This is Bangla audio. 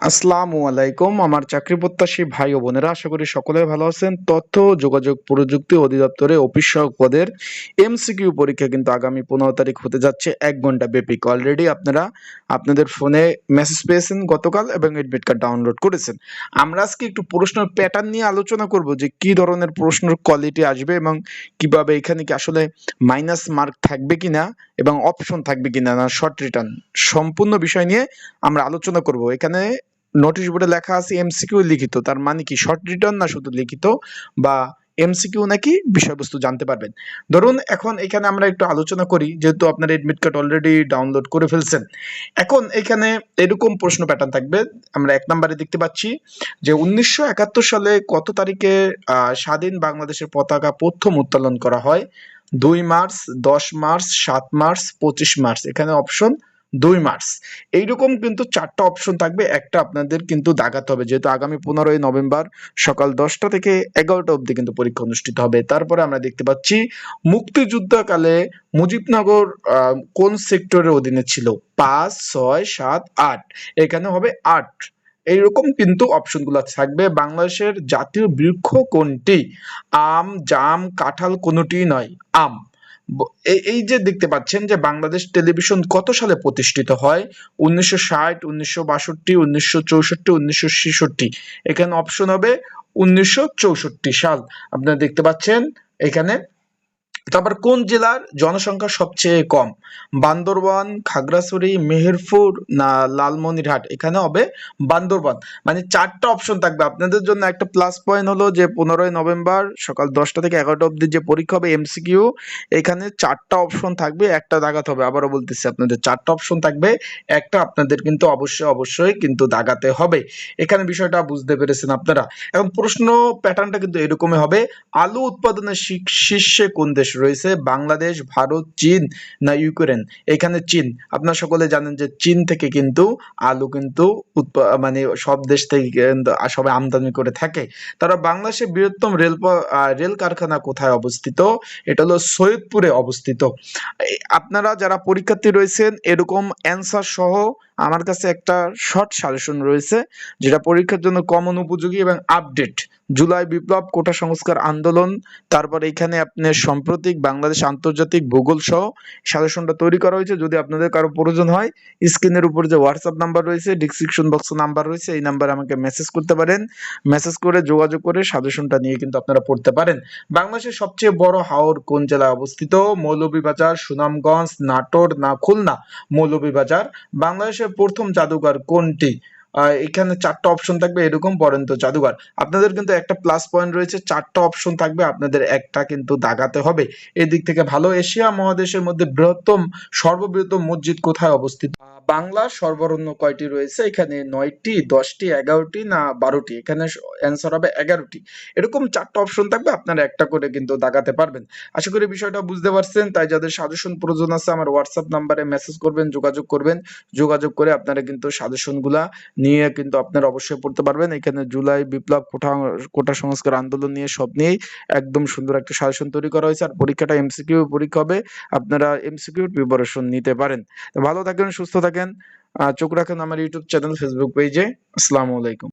আসসালামু আলাইকুম। আমার চাকরি প্রত্যাশী ভাই ও বোনেরা, আশা করি সকলে ভালো আছেন। তথ্য, যোগাযোগ প্রযুক্তি অধিদপ্তরে অফিস সহায়ক পদের এমসিকিউ পরীক্ষা কিন্তু আগামী পনেরো তারিখ হতে যাচ্ছে। এক ঘণ্টা ব্যাপী। অলরেডি আপনারা আপনাদের ফোনে মেসেজ পেয়েছেন গতকাল এবং এডমিট কার্ড ডাউনলোড করেছেন। আমরা আজকে একটু প্রশ্নের প্যাটার্ন নিয়ে আলোচনা করব যে কি ধরনের প্রশ্নের কোয়ালিটি আসবে এবং কীভাবে এখানে কি আসলে মাইনাস মার্ক থাকবে কিনা এবং অপশন থাকবে কিনা, না শর্ট রিটার্ন সম্পূর্ণ বিষয় নিয়ে আমরা আলোচনা করব। এখানে নোটিশ বোর্ডে লেখা আছে এমসিকিউ লিখিত, তার মানে কি শর্ট রিটার্ন না শুধু লিখিত, বা এমসিকিউ নাকি বিষয়বস্তু জানতে পারবেন। ধরুন এখন এখানে আমরা একটু আলোচনা করি, যেহেতু আপনার এডমিট কার্ড অলরেডি ডাউনলোড করে ফেলছেন। এখন এখানে এরকম প্রশ্ন প্যাটার্ন থাকবে, আমরা এক নম্বরে দেখতে পাচ্ছি যে উনিশশো একাত্তর সালে কত তারিখে স্বাধীন বাংলাদেশের পতাকা প্রথম উত্তোলন করা হয়? দুই মার্চ, দশ মার্চ, সাত মার্চ, পঁচিশ মার্চ। এখানে অপশন দুই মার্চ। এইরকম কিন্তু চারটা অপশন থাকবে। একটা আপনাদের কিন্তু দাগাতে হবে। যেহেতু আগামী পনেরোই নভেম্বর সকাল দশটা থেকে এগারোটা অবধি কিন্তু পরীক্ষা অনুষ্ঠিত হবে। তারপরে আমরা দেখতে পাচ্ছি, মুক্তিযুদ্ধকালে মুজিবনগর কোন সেক্টরের অধীনে ছিল? পাঁচ, ছয়, সাত, আট। এখানে হবে আট। এইরকম কিন্তু অপশনগুলো থাকবে বাংলাদেশের জাতীয় বৃক্ষ কোনটি? আম, জাম, কাঁঠাল কোনোটি নয়, আম। এই যে দেখতে পাচ্ছেন যে বাংলাদেশ টেলিভিশন কত সালে প্রতিষ্ঠিত হয়? উনিশশো ষাট, উনিশশো বাষট্টি, উনিশশো চৌষট্টি, উনিশশো ছেষট্টি। এখানে অপশন হবে উনিশশো চৌষট্টি সাল। আপনারা দেখতে পাচ্ছেন এখানে তারপর কোন জেলার জনসংখ্যা সবচেয়ে কম? বান্দরবান, খাগড়াছড়ি, মেহেরপুর না লালমনিরহাট? এখানে হবে বান্দরবান। মানে চারটা অপশন থাকবে। আপনাদের জন্য একটা প্লাস পয়েন্ট হলো যে পনেরোই নভেম্বর সকাল দশটা থেকে এগারোটা অবধি যে পরীক্ষা হবে এমসিকিউ এখানে চারটা অপশন থাকবে, একটা দাগাতে হবে। আবারও বলতেছি আপনাদের, চারটা অপশন থাকবে। একটা আপনাদের কিন্তু অবশ্যই অবশ্যই কিন্তু দাগাতে হবে। এখানে বিষয়টা বুঝতে পেরেছেন আপনারা। এখন প্রশ্ন প্যাটার্নটা কিন্তু এরকমই হবে। আলু উৎপাদনের শীর্ষে কোন দেশ রয়েছে, বাংলাদেশ, ভারত, চীন না ইউক্রেন? এখানে চীন। আপনারা সকলে জানেন যে চীন থেকে কিন্তু আলু কিন্তু মানে সব দেশ থেকে সবাই আমদানি করে থাকে। তারা বাংলাদেশের বৃহত্তম রেল রেল কারখানা কোথায় অবস্থিত? এটা হলো সৈয়দপুরে অবস্থিত। আপনারা যারা পরীক্ষার্থী রয়েছেন, এরকম অ্যান্সার সহ আমার কাছে একটা শর্ট সাজেশন রয়েছে, যেটা পরীক্ষার জন্য কমন উপযোগী এবং আপডেট জুলাই বিপ্লব, কোটা সংস্কার আন্দোলন, তারপর এখানে আপনার সাম্প্রতিক বাংলাদেশ আন্তর্জাতিক ভূগোল সহ সাজেশনটা তৈরি করা হয়েছে। যদি আপনাদের কারও প্রয়োজন হয়, স্ক্রিনের উপর যে হোয়াটসঅ্যাপ নাম্বার রয়েছে ডিসক্রিপশন বক্সে নাম্বার রয়েছে, এই নাম্বারে আমাকে মেসেজ করতে পারেন। মেসেজ করে, যোগাযোগ করে সাজেশনটা নিয়ে কিন্তু আপনারা পড়তে পারেন। বাংলাদেশের সবচেয়ে বড় হাওর কোন জেলায় অবস্থিত? মৌলভীবাজার, সুনামগঞ্জ, নাটোর না খুলনা? মৌলভীবাজার। বাংলাদেশের প্রথম জাদুঘর কোনটি? এখানে চারটা অপশন থাকবে, এরকম তো জাদুঘর। আপনাদের কিন্তু একটা প্লাস পয়েন্ট রয়েছে, চারটা অপশন থাকবে, আপনাদের একটা কিন্তু দাগাতে হবে। এদিক থেকে ভালো এশিয়া মহাদেশের মধ্যে বৃহত্তম, সর্ববৃহত্তম মসজিদ কোথায় অবস্থিত? বাংলা সর্বরণ্য কয়টি রয়েছে? এখানে নয়টি, দশটি, এগারোটি না বারোটি? এখানে অ্যান্সার হবে এগারোটি। এরকম চারটা অপশন থাকবে, আপনারা একটা করে কিন্তু দাগাতে পারবেন। আশা করি বিষয়টা বুঝতে পারছেন। তাই যাদের সাজেশন প্রয়োজন আছে, আমার হোয়াটসঅ্যাপ নাম্বারে মেসেজ করবেন, যোগাযোগ করবেন। যোগাযোগ করে আপনারা কিন্তু সাজেশনগুলা নিয়ে কিন্তু আপনারা অবশ্যই পড়তে পারবেন। এখানে জুলাই বিপ্লব কোটা কোটা সংস্কার আন্দোলন নিয়ে সব নিয়েই একদম সুন্দর একটা সাজেশন তৈরি করা হয়েছে। আর পরীক্ষাটা এমসিকিউ পরীক্ষা হবে। আপনারা এমসিকিউ প্রিপারেশন নিতে পারেন। ভালো থাকেন, সুস্থ থাকেন। আহ, চোখ রাখেন আমার ইউটিউব চ্যানেল ফেসবুক পেজে আসসালামু আলাইকুম।